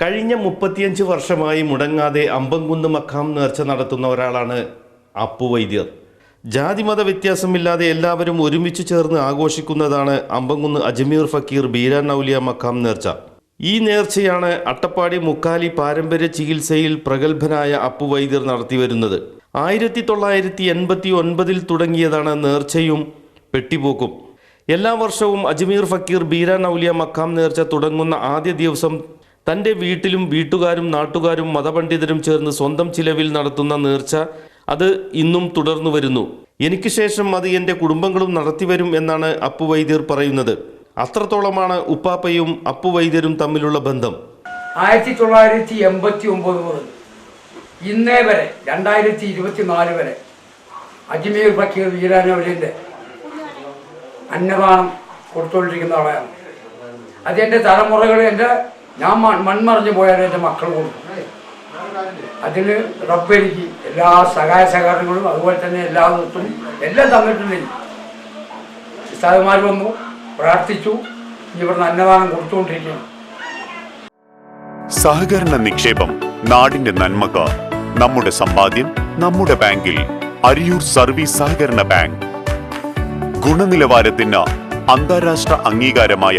കഴിഞ്ഞ മുപ്പത്തിയഞ്ച് വർഷമായി മുടങ്ങാതെ അമ്പംകുന്ന് മക്കാം നേർച്ച നടത്തുന്ന ഒരാളാണ് അപ്പു വൈദ്യർ. ജാതിമത വ്യത്യാസമില്ലാതെ എല്ലാവരും ഒരുമിച്ച് ചേർന്ന് ആഘോഷിക്കുന്നതാണ് അമ്പംകുന്ന് അജ്മീർ ഫക്കീർ ബീരാൻ ഔലിയ മക്കാം നേർച്ച. ഈ നേർച്ചയാണ് അട്ടപ്പാടി മുക്കാലി പാരമ്പര്യ ചികിത്സയിൽ പ്രഗത്ഭനായ അപ്പു വൈദ്യർ നടത്തിവരുന്നത് ആയിരത്തി തൊള്ളായിരത്തി എൺപത്തി ഒൻപതിൽ തുടങ്ങിയതാണ് നേർച്ചയും പെട്ടിപോക്കും. എല്ലാ വർഷവും അജ്മീർ ഫക്കീർ ബീരാൻ ഔലിയ മക്കാം നേർച്ച തുടങ്ങുന്ന ആദ്യ ദിവസം തന്റെ വീട്ടിലും വീട്ടുകാരും നാട്ടുകാരും മതപണ്ഡിതരും ചേർന്ന് സ്വന്തം ചിലവിൽ നടത്തുന്ന നേർച്ച അത് ഇന്നും തുടർന്നു വരുന്നു. എനിക്ക് ശേഷം അത് എന്റെ കുടുംബങ്ങളും നടത്തിവരും എന്നാണ് അപ്പു വൈദ്യർ പറയുന്നത്. അത്രത്തോളമാണ് ഉപ്പാപ്പയും അപ്പു വൈദ്യരും തമ്മിലുള്ള ബന്ധം. ആയിരത്തി തൊള്ളായിരത്തി എൺപത്തി ഒമ്പത് മുതൽ ഇന്നേ വരെ രണ്ടായിരത്തി ഇരുപത്തി നാല് വരെ അജ്മീർ ഫക്കീർ വീരാനവലിന്റെ അന്നദാനം കൊടുത്തുകൊണ്ടിരിക്കുന്ന ആളാണ്. അതെന്റെ തലമുറകൾ എന്റെ ഞാൻ മൺമറഞ്ഞു പോയാലും എന്റെ മക്കൾ കൊടുക്കും അതിൽ റബ്ബെനിക്ക് എല്ലാ സഹായ സഹകരണങ്ങളും അതുപോലെ തന്നെ എല്ലാ ദിവസവും എല്ലാം തന്നിട്ടുണ്ട്. ഉസ്താദുമാർ വന്നു പ്രാർത്ഥിച്ചു ഇവിടുന്ന് അന്നദാനം കൊടുത്തുകൊണ്ടിരിക്കുകയാണ് സഹകരണ നിക്ഷേപം നാടിന്റെ നന്മക്ക് നമ്മുടെ സമ്പാദ്യം നമ്മുടെ ബാങ്കിൽ അരിയൂർ സർവീസ് സഹകരണ ബാങ്ക്. ഗുണനിലവാരത്തിന് അന്താരാഷ്ട്ര അംഗീകാരമായ